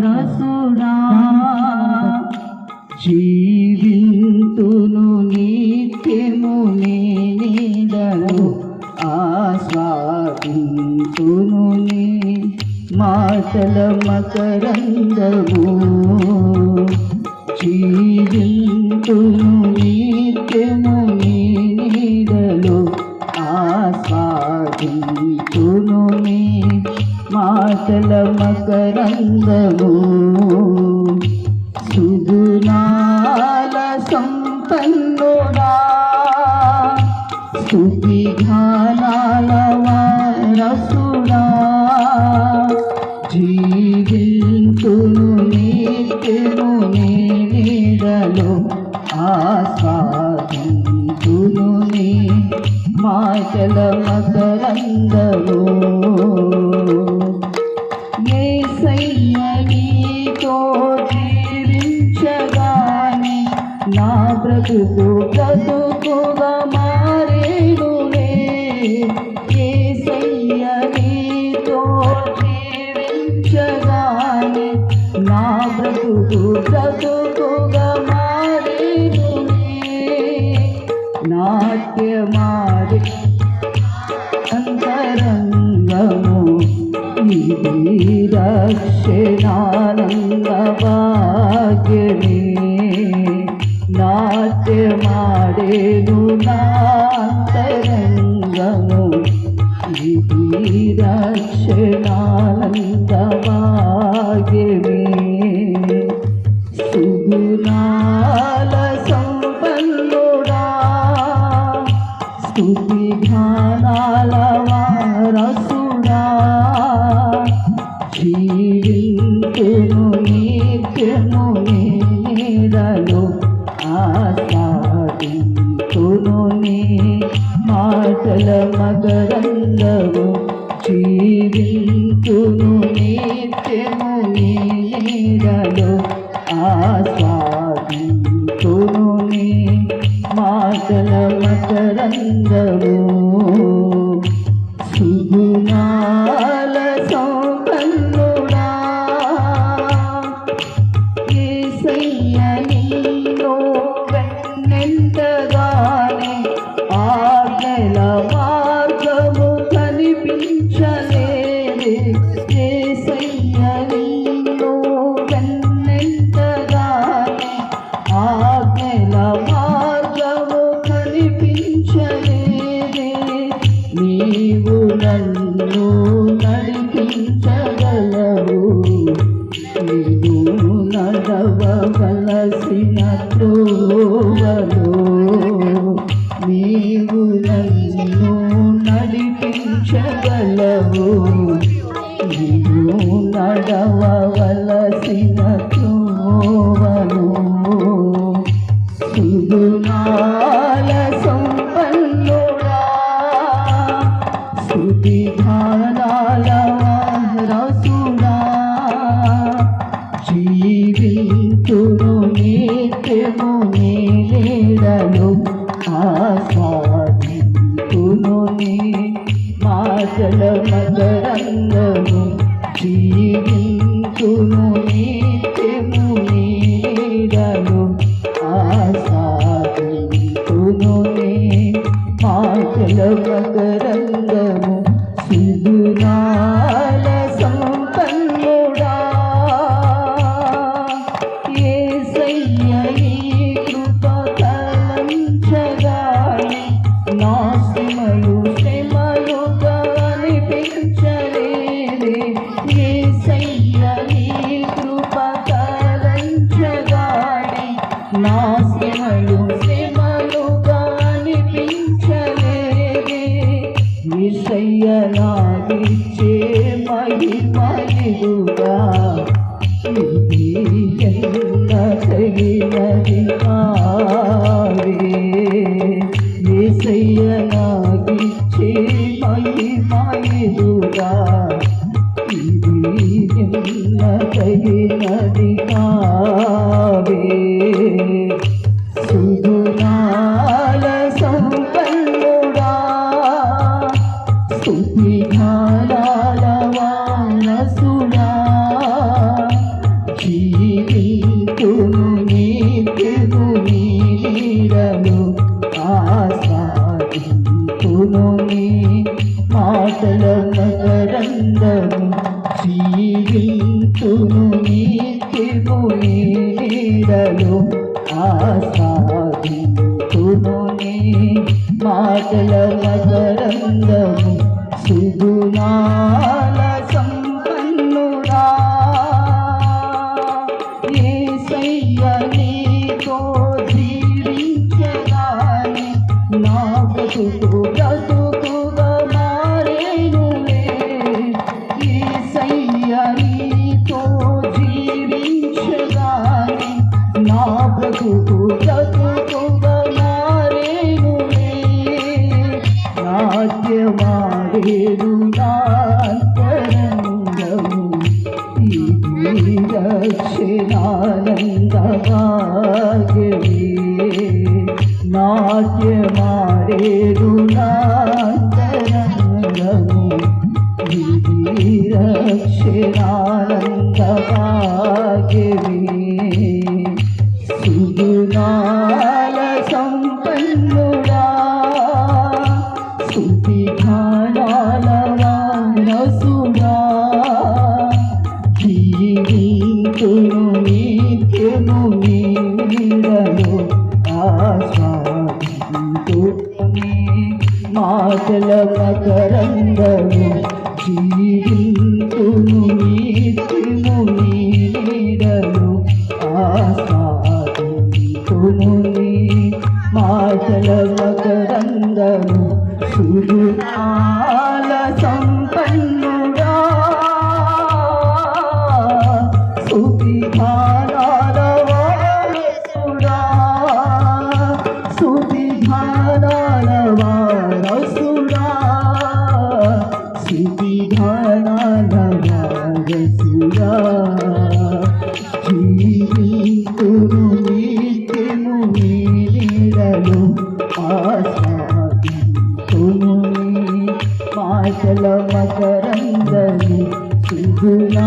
వారసుడా జీవింతును నిత్యము నీడను ఆస్వాదింతును నీ మాటల మకరందము. జీవింతును నిత్యము మాటల మకరందము. సుగుణాల సంపన్నుడా. స్తుతి ఘానాల రంగము ఇది రక్షణానంద భాగ్యమే నాట్యమాడేను నాంతరంగము ఇది రక్షణానంద భాగ్యమే సుగుణాల మాటల మకరందము జీవింతును నిత్యము నీడలో ఆస్వాదింతును నీ మాటల మకరందము నీవు నన్ను నడిపించగలవు. నీవు నడవలసిన త్రోవలో సుగుణాల సంపన్నుడా. స్తుతి ధానాల వారసుడా. జీవింతును నిత్యము నీడలో ఆస్వాదింతును మాటల మదరంగము జీవింతును నిత్యము నీడలో మాటల మదరంగము సుగుణాల సంపన్నుడా ఏ ఈ ఎంత తగినది కావే యేసయ్య నాగిచ్చే ఇది ఎంత తగినది జీవింతును నీతిము నీ ఆసాది ఆసాదింతును నీ మాటల మకరందము సిగునా దక్షిణానందమాగవే నాట్యమాడేరు నాంతరంగము ఇది మకరందము జీవింతును నిత్యము నీడలో ఆస్వాదింతుని మాటల మకరందము. సుగుణాల సంపన్ను ఆశల మకరందని సుగుణా